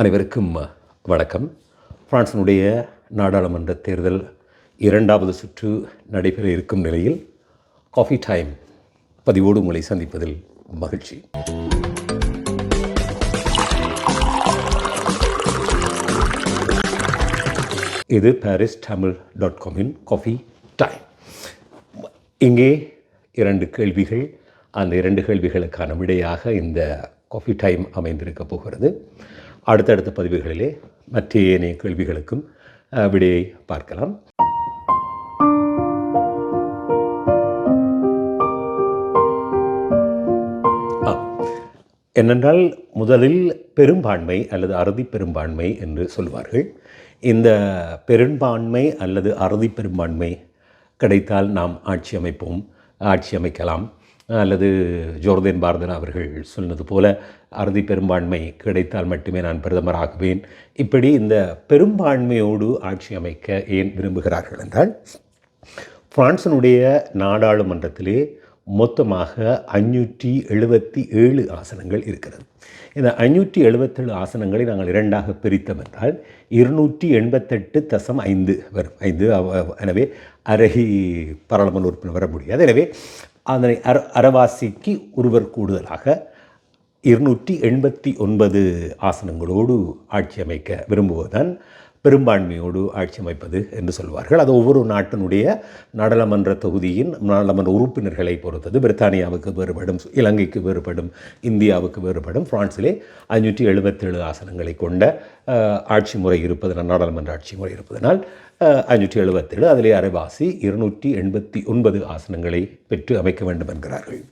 அனைவருக்கும் வணக்கம். பிரான்சினுடைய நாடாளுமன்ற தேர்தல் இரண்டாவது சுற்று நடைபெற இருக்கும் நிலையில் காஃபி டைம் பதிவோடு உங்களை சந்திப்பதில் மகிழ்ச்சி. இது பாரிஸ் தமிழ் டாட் காமின் காஃபி டைம். இங்கே இரண்டு கேள்விகள் அந்த இரண்டு கேள்விகளுக்கான விடையாக இந்த காஃபி டைம் அமைந்திருக்க போகிறது. அடுத்தடுத்த பதிவுகளிலே மற்ற ஏனைய கேள்விகளுக்கும் விடையை பார்க்கலாம். என்னென்றால் முதலில் பெரும்பான்மை அல்லது அறுதி பெரும்பான்மை என்று சொல்வார்கள். இந்த பெரும்பான்மை அல்லது அறுதி பெரும்பான்மை கிடைத்தால் நாம் ஆட்சி அமைப்போம் ஆட்சி அமைக்கலாம். அல்லது ஜோர்தேன் பாரதன் அவர்கள் சொன்னது போல அறுதி பெரும்பான்மை கிடைத்தால் மட்டுமே நான் பிரதமராகுவேன். இப்படி இந்த பெரும்பான்மையோடு ஆட்சி அமைக்க ஏன் விரும்புகிறார்கள் என்றால் பிரான்சனுடைய நாடாளுமன்றத்திலே மொத்தமாக அஞ்சூற்றி எழுபத்தி ஏழு ஆசனங்கள் இருக்கிறது. இந்த ஐநூற்றி எழுபத்தேழு ஆசனங்களை நாங்கள் இரண்டாக பிரித்தோம் என்றால் இருநூற்றி எண்பத்தெட்டு தசம் ஐந்து வரும். ஐந்து அவ- எனவே அரை பாராளுமன்ற உறுப்பினர் வர முடியாது. எனவே அதனை அர அறவாசிக்கு ஒருவர் கூடுதலாக இருநூற்றி எண்பத்தி ஒன்பது ஆசனங்களோடு ஆட்சி அமைக்க விரும்புவதுதான் பெரும்பான்மையோடு ஆட்சி அமைப்பது என்று சொல்வார்கள். அது ஒவ்வொரு நாட்டினுடைய நாடாளுமன்ற தொகுதியின் நாடாளுமன்ற உறுப்பினர்களை பொறுத்தது. பிரித்தானியாவுக்கு வேறுபடும் இலங்கைக்கு வேறுபடும் இந்தியாவுக்கு வேறுபடும் பிரான்சிலே ஐநூற்றி எழுபத்தேழு ஆசனங்களை கொண்ட ஆட்சி முறை இருப்பதனால் நாடாளுமன்ற ஆட்சி முறை இருப்பதனால் ஐநூற்றி எழுபத்தேழு அதிலே அரைவாசி இருநூற்றி எண்பத்தி ஒன்பது ஆசனங்களை பெற்று அமைக்க வேண்டும் என்கிறார்கள்.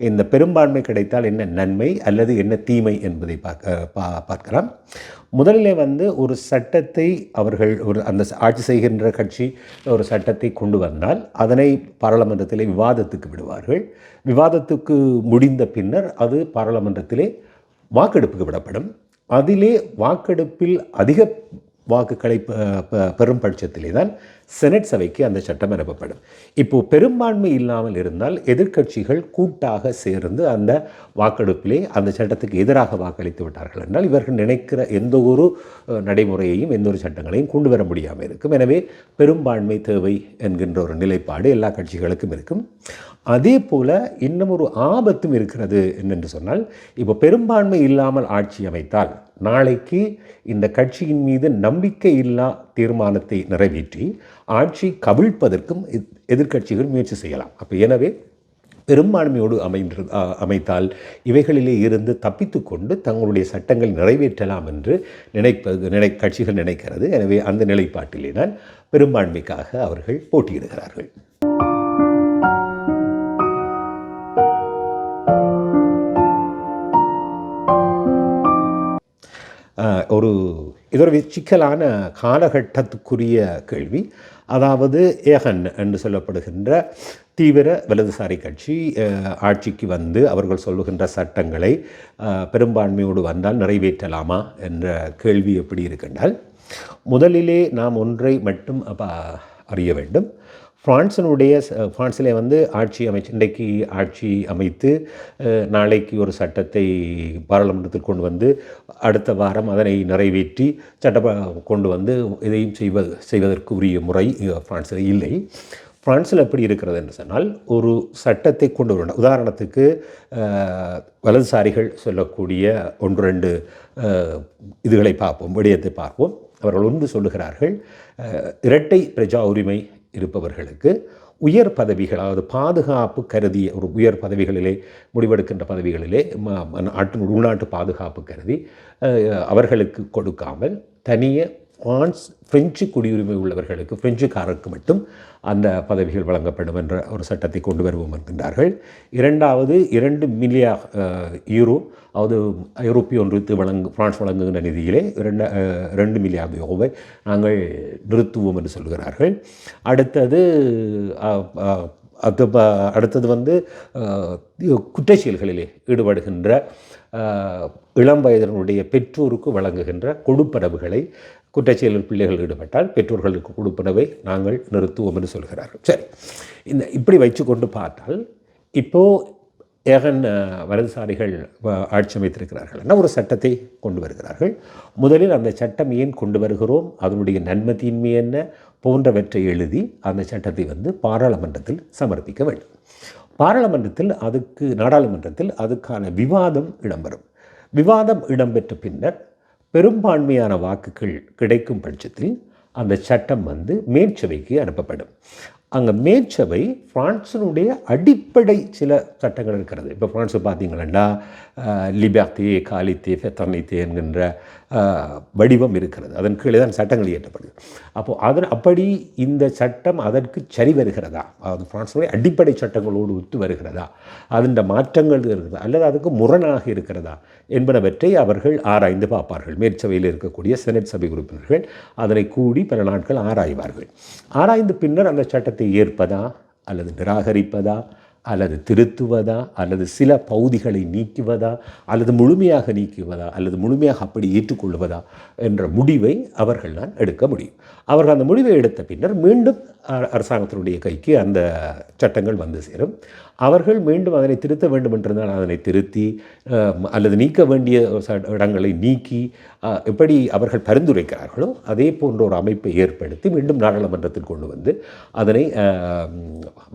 இந்த பெரும்பான்மை கிடைத்தால் என்ன நன்மை அல்லது என்ன தீமை என்பதை பார்க்க பா பார்க்கலாம். முதலிலே வந்து ஒரு சட்டத்தை அவர்கள் ஒரு அந்த ஆட்சி செய்கின்ற கட்சி ஒரு சட்டத்தை கொண்டு வந்தால் அதனை பாராளுமன்றத்திலே விவாதத்துக்கு விடுவார்கள். விவாதத்துக்கு முடிந்த பின்னர் அது பாராளுமன்றத்திலே வாக்கெடுப்புக்கு விடப்படும். அதிலே வாக்கெடுப்பில் அதிக வாக்குகளை பெ- பெறும் பட்சத்திலே தான் செனட் சபைக்கு அந்த சட்டம் அனுப்பப்படும். இப்போ பெரும்பான்மை இல்லாமல் இருந்தால் எதிர்க்கட்சிகள் கூட்டாக சேர்ந்து அந்த வாக்கெடுப்பிலே அந்த சட்டத்துக்கு எதிராக வாக்களித்து விட்டார்கள் என்றால் இவர்கள் நினைக்கிற எந்த ஒரு நடைமுறையையும் எந்த ஒரு சட்டங்களையும் கொண்டு வர முடியாமல் இருக்கும். எனவே பெரும்பான்மை தேவை என்கின்ற ஒரு நிலைப்பாடு எல்லா கட்சிகளுக்கும் இருக்கும். அதே போல இன்னும் ஒரு ஆபத்தும் இருக்கிறது என்னென்று சொன்னால் இப்போ பெரும்பான்மை இல்லாமல் ஆட்சி அமைத்தால் நாளைக்கு இந்த கட்சியின் மீது நம்பிக்கை இல்லா தீர்மானத்தை நிறைவேற்றி ஆட்சி கவிழ்ப்பதற்கும் எத்- எதிர்க்கட்சிகள் முயற்சி செய்யலாம். அப்போ எனவே பெரும்பான்மையோடு அமைந்து அமைத்தால் இவைகளிலே இருந்து தப்பித்துக்கொண்டு தங்களுடைய சட்டங்கள் நிறைவேற்றலாம் என்று நினைப்பது நினை கட்சிகள் நினைக்கிறது. எனவே அந்த நிலைப்பாட்டிலே தான் பெரும்பான்மைக்காக அவர்கள் போட்டியிடுகிறார்கள். ஒரு இது ஒரு சிக்கலான காலகட்டத்துக்குரிய கேள்வி. அதாவது ஏகன் என்று சொல்லப்படுகின்ற தீவிர வலதுசாரி கட்சி ஆட்சிக்கு வந்து அவர்கள் சொல்லுகின்ற சட்டங்களை பெரும்பான்மையோடு வந்தால் நிறைவேற்றலாமா என்ற கேள்வி எப்படி இருக்கின்றால் முதலிலே நாம் ஒன்றை மட்டும் அப்போ அறிய வேண்டும். ஃப்ரான்ஸினுடைய ச- வந்து ஆட்சி அமைச்சு இன்றைக்கு ஆட்சி அமைத்து நாளைக்கு ஒரு சட்டத்தை பாராளுமன்றத்தில் கொண்டு வந்து அடுத்த வாரம் அதனை நிறைவேற்றி சட்ட கொண்டு வந்து இதையும் செய்வது செய்வதற்கு உரிய முறை ஃப்ரான்ஸில் இல்லை. பிரான்சில் எப்படி இருக்கிறது என்று சொன்னால் ஒரு சட்டத்தை கொண்டு வர உதாரணத்துக்கு வலதுசாரிகள் சொல்லக்கூடிய ஒன்று ரெண்டு இதுகளை பார்ப்போம் விடயத்தை பார்ப்போம். அவர்கள் ஒன்று சொல்லுகிறார்கள் இரட்டை பிரஜா உரிமை இருப்பவர்களுக்கு உயர் பதவிகள் அதாவது பாதுகாப்பு கருதி ஒரு உயர் பதவிகளிலே முடிவெடுக்கின்ற பதவிகளிலே ம- நாட்டு உள்நாட்டு பாதுகாப்பு கருதி அவர்களுக்கு கொடுக்காமல் தனியே ஃப்ரான்ஸ் பிரெஞ்சு குடியுரிமை உள்ளவர்களுக்கு பிரெஞ்சுக்காரருக்கு மட்டும் அந்த பதவிகள் வழங்கப்படும் என்ற ஒரு சட்டத்தை கொண்டு வருவோம் என்கின்றார்கள். இரண்டாவது இரண்டு மில்லியா யூரோ அதாவது ஐரோப்பிய ஒன்றியத்து வழங்கு பிரான்ஸ் வழங்குகின்ற நிதியிலே இரண்டு ரெண்டு மில்லியா யூரோவை நாங்கள் நிறுத்துவோம் என்று சொல்கிறார்கள். அடுத்தது அது ப- அடுத்தது வந்து அஹ், குற்றச் செயல்களிலே ஈடுபடுகின்ற இளம் வயதினருடைய பெற்றோருக்கு வழங்குகின்ற கொடுப்பரவுகளை குற்றச்செயலில் பிள்ளைகள் ஈடுபட்டால் பெற்றோர்களுக்கு கொடுப்பனவை நாங்கள் நிறுத்துவோம் என்று சொல்கிறார்கள். சரி இந்த இப்படி வச்சு கொண்டு பார்த்தால் இப்போது ஏகன் வலதுசாரிகள் ஆட்சி அமைத்திருக்கிறார்கள் என்ன ஒரு சட்டத்தை கொண்டு வருகிறார்கள். முதலில் அந்த சட்டம் ஏன் கொண்டு வருகிறோம்? அதனுடைய நன்மை தீன்மை என்ன? போன்றவற்றை எழுதி அந்த சட்டத்தை வந்து பாராளுமன்றத்தில் சமர்ப்பிக்க வேண்டும். பாராளுமன்றத்தில் அதுக்கு நாடாளுமன்றத்தில் அதுக்கான விவாதம் இடம்பெறும். விவாதம் இடம்பெற்ற பின்னர் பெரும்பான்மையான வாக்குகள் கிடைக்கும் பட்சத்தில் அந்த சட்டம் வந்து மேற்சபைக்கு அனுப்பப்படும். அங்கே மேற்சபை ஃப்ரான்ஸினுடைய அடிப்படை சில சட்டங்கள் இருக்கிறது. இப்போ ஃப்ரான்ஸு பார்த்தீங்களா லிபாக்தே காலித்தே ஃபெத்தர்னித்தே என்கின்ற வடிவம் இருக்கிறது. அதன் கீழே தான் சட்டங்கள் இயற்றப்படுது. அப்போது அதன் அப்படி இந்த சட்டம் அதற்கு சரி வருகிறதா? அது ஃப்ரான்ஸுடைய அடிப்படை சட்டங்களோடு ஒத்து வருகிறதா? அதன் மாற்றங்கள் இருக்கிறதா? அல்லது அதுக்கு முரணாக இருக்கிறதா? என்பனவற்றை அவர்கள் ஆராய்ந்து பார்ப்பார்கள். மேற்சபையில் இருக்கக்கூடிய செனட் சபை உறுப்பினர்கள் அதனை கூடி பல நாட்கள் ஆராய்வார்கள். ஆராய்ந்து பின்னர் அந்த சட்டத்தை ஏற்பதா அல்லது நிராகரிப்பதா அல்லது திருத்துவதா அல்லது சில பகுதிகளை நீக்குவதா அல்லது முழுமையாக நீக்குவதா அல்லது முழுமையாக அப்படி ஏற்றுக்கொள்வதா என்ற முடிவை அவர்கள் தான் எடுக்க முடியும். அவர்கள் அந்த முடிவை எடுத்த பின்னர் மீண்டும் அரசாங்கத்தினுடைய கைக்கு அந்த சட்டங்கள் வந்து சேரும். அவர்கள் மீண்டும் அதனை திருத்த வேண்டும் என்றிருந்தால் அதனை திருத்தி அல்லது நீக்க வேண்டிய இடங்களை நீக்கி எப்படி அவர்கள் பரிந்துரைக்கிறார்களோ அதே போன்ற ஒரு அமைப்பை ஏற்படுத்தி மீண்டும் நாடாளுமன்றத்தில் கொண்டு வந்து அதனை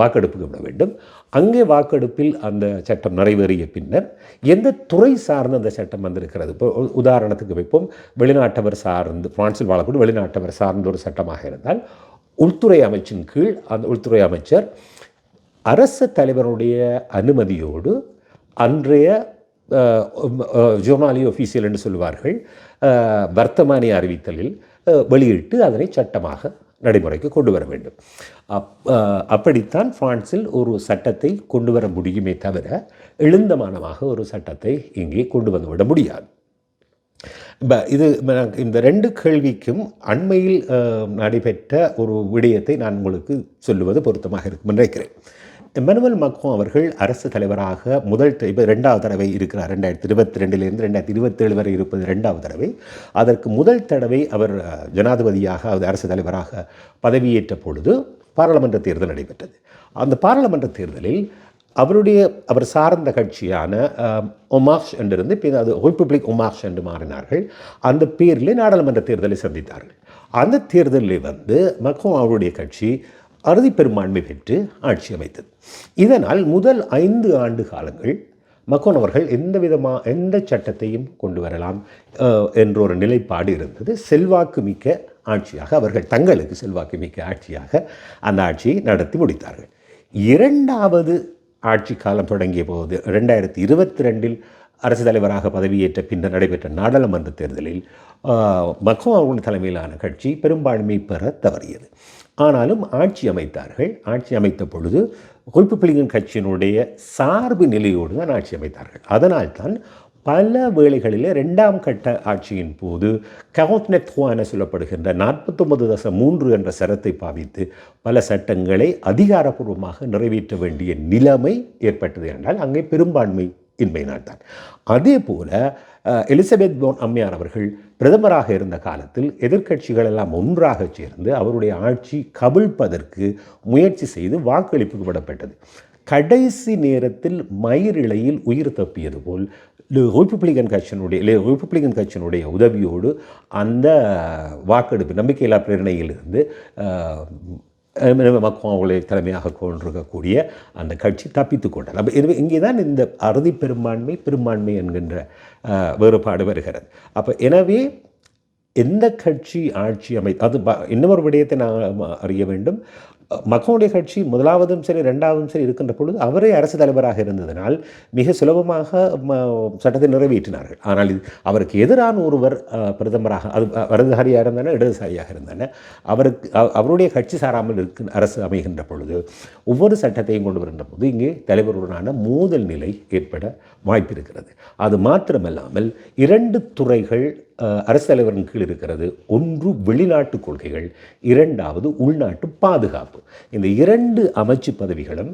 வாக்கெடுப்புக்கு விட வேண்டும். அங்கே வாக்கெடுப்பில் அந்த சட்டம் நிறைவேறிய பின்னர் எந்த துறை சார்ந்த அந்த சட்டம் வந்திருக்கிறது? இப்போ உதாரணத்துக்கு வைப்போம். வெளிநாட்டவர் சார்ந்து பிரான்சில் வாழக்கூடிய வெளிநாட்டவர் சார்ந்த ஒரு சட்டமாக இருந்தால் உள்துறை அமைச்சின் கீழ் அந்த உள்துறை அமைச்சர் அரச தலைவருடைய அனுமதியோடு அன்றைய ஜோர்னாலி ஒஃபீஷியல் என்று சொல்வார்கள் வர்த்தமானி அறிவித்தலில் வெளியிட்டு அதனை சட்டமாக நடைமுறைக்கு கொண்டு வர வேண்டும். அப் அப்படித்தான் பிரான்சில் ஒரு சட்டத்தை கொண்டு வர முடியுமே தவிர எழுந்தமானமாக ஒரு சட்டத்தை இங்கே கொண்டு வந்துவிட முடியாது. இது இந்த ரெண்டு கேள்விக்கும் அண்மையில் நடைபெற்ற ஒரு விடயத்தை நான் உங்களுக்கு சொல்லுவது பொருத்தமாக இருக்கும் நினைக்கிறேன். மெனுவல் மக்ரோ அவர்கள் அரசு தலைவராக முதல் இப்போ ரெண்டாவது தடவை இருக்கிறார். ரெண்டாயிரத்தி இருபத்தி ரெண்டிலிருந்து ரெண்டாயிரத்தி இருபத்தேழு வரை இருப்பது ரெண்டாவது தடவை. அதற்கு முதல் தடவை அவர் ஜனாதிபதியாக அது அரசு தலைவராக பதவியேற்ற பொழுது பாராளுமன்ற தேர்தல் நடைபெற்றது. அந்த பாராளுமன்ற தேர்தலில் அவருடைய அவர் சார்ந்த கட்சியான ஒமாக்ஸ் என்றிருந்து பின் அது ரிப்பப்ளிக் ஒமாக்ஸ் என்று மாறினார்கள். அந்த பேரில் நாடாளுமன்ற தேர்தலை சந்தித்தார்கள். அந்த தேர்தலில் வந்து மக்கும் அவருடைய கட்சி அறுதி பெரும்பான்மை பெற்று ஆட்சி அமைத்தது. இதனால் முதல் ஐந்து ஆண்டு காலங்கள் மக்கோன் அவர்கள் எந்த விதமாக எந்த சட்டத்தையும் கொண்டு வரலாம் என்ற ஒரு நிலைப்பாடு இருந்தது. செல்வாக்கு மிக்க ஆட்சியாக அவர்கள் தங்களுக்கு செல்வாக்கு மிக்க ஆட்சியாக அந்த ஆட்சியை நடத்தி முடித்தார்கள். இரண்டாவது ஆட்சி காலம் தொடங்கிய போது ரெண்டாயிரத்தி இருபத்தி ரெண்டில் அரசு தலைவராக பதவியேற்ற பின்னர் நடைபெற்ற நாடாளுமன்ற தேர்தலில் மக்கோ அவர்கள் தலைமையிலான கட்சி பெரும்பான்மை பெற தவறியது. ஆனாலும் ஆட்சி அமைத்தார்கள். ஆட்சி அமைத்த பொழுது குறிப்பிப்பிளிங்கன் கட்சியினுடைய சார்பு நிலையோடு தான் ஆட்சி அமைத்தார்கள். அதனால்தான் பல வேளைகளிலே ரெண்டாம் கட்ட ஆட்சியின் போது கவுத்னெத்வா என சொல்லப்படுகின்ற நாற்பத்தொன்பது தசம் மூன்று என்ற சரத்தை பாவித்து பல சட்டங்களை அதிகாரப்பூர்வமாக நிறைவேற்ற வேண்டிய நிலைமை ஏற்பட்டது என்றால் அங்கே பெரும்பான்மை இன்மையினால் தான் அதே போல எலிசபெத் போன் அம்மையார் அவர்கள் பிரதமராக இருந்த காலத்தில் எதிர்க்கட்சிகள் எல்லாம் ஒன்றாக சேர்ந்து அவருடைய ஆட்சி கவிழ்ப்பதற்கு முயற்சி செய்து வாக்களிப்பு விடப்பட்டது. கடைசி நேரத்தில் மயிரிழையில் உயிர் தப்பியது போல் ரிப்பப்ளிகன் கட்சியினுடைய ரிப்பப்ளிகன் கட்சியினுடைய உதவியோடு அந்த வாக்கெடுப்பு நம்பிக்கையில்லா பிரேரணையிலிருந்து மக்கும் அவர்களை தலைமையாக கொண்டிருக்கக்கூடிய அந்த கட்சி தப்பித்து கொண்டது. அப்போ எனவே இங்கே தான் இந்த அறுதி பெரும்பான்மை பெரும்பான்மை என்கின்ற வேறுபாடு வருகிறது. அப்போ எனவே எந்த கட்சி ஆட்சி அமை அது இன்னொரு விடயத்தை நான் அறிய வேண்டும். மக்களுடைய கட்சி முதலாவதும் சரி ரெண்டாவதும் சரி இருக்கின்ற பொழுது அவரே அரசு தலைவராக இருந்ததனால் மிக சுலபமாக சட்டத்தை நிறைவேற்றினார்கள். ஆனால் இது அவருக்கு எதிரான ஒருவர் பிரதமராக அது வரதுசாரியாக இருந்தானே இடதுசாரியாக இருந்தானே. அவருக்கு அவருடைய கட்சி சாராமல் இருக்கு அரசு அமைகின்ற பொழுது ஒவ்வொரு சட்டத்தையும் கொண்டு வருகின்ற போது இங்கே தலைவருடனான மோதல் நிலை ஏற்பட வாய்ப்பு இருக்கிறது அது மாத்திரமல்லாமல் இரண்டு துறைகள் அரசு தலைவரின் கீழ் இருக்கிறது ஒன்று வெளிநாட்டு கொள்கைகள் இரண்டாவது உள்நாட்டு பாதுகாப்பு. இந்த இரண்டு அமைச்சு பதவிகளும்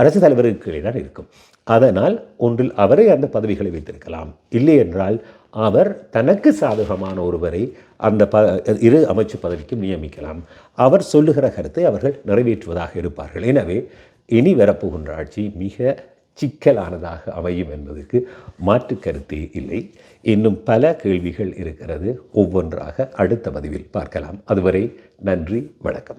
அரசு தலைவருக்கு கீழே தான் இருக்கும். அதனால் ஒன்றில் அவரே அந்த பதவிகளை வைத்திருக்கலாம். இல்லை என்றால் அவர் தனக்கு சாதகமான ஒருவரை அந்த ப இரு அமைச்சு பதவிக்கும் நியமிக்கலாம். அவர் சொல்லுகிற கருத்தை அவர்கள் நிறைவேற்றுவதாக இருப்பார்கள். எனவே இனி வரப்போகின்ற ஆட்சி மிக சிக்கலானதாக அமையும் என்பதற்கு மாற்று கருத்தே இல்லை. இன்னும் பல கேள்விகள் இருக்கிறது. ஒவ்வொன்றாக அடுத்த பதிவில் பார்க்கலாம். அதுவரை நன்றி வணக்கம்.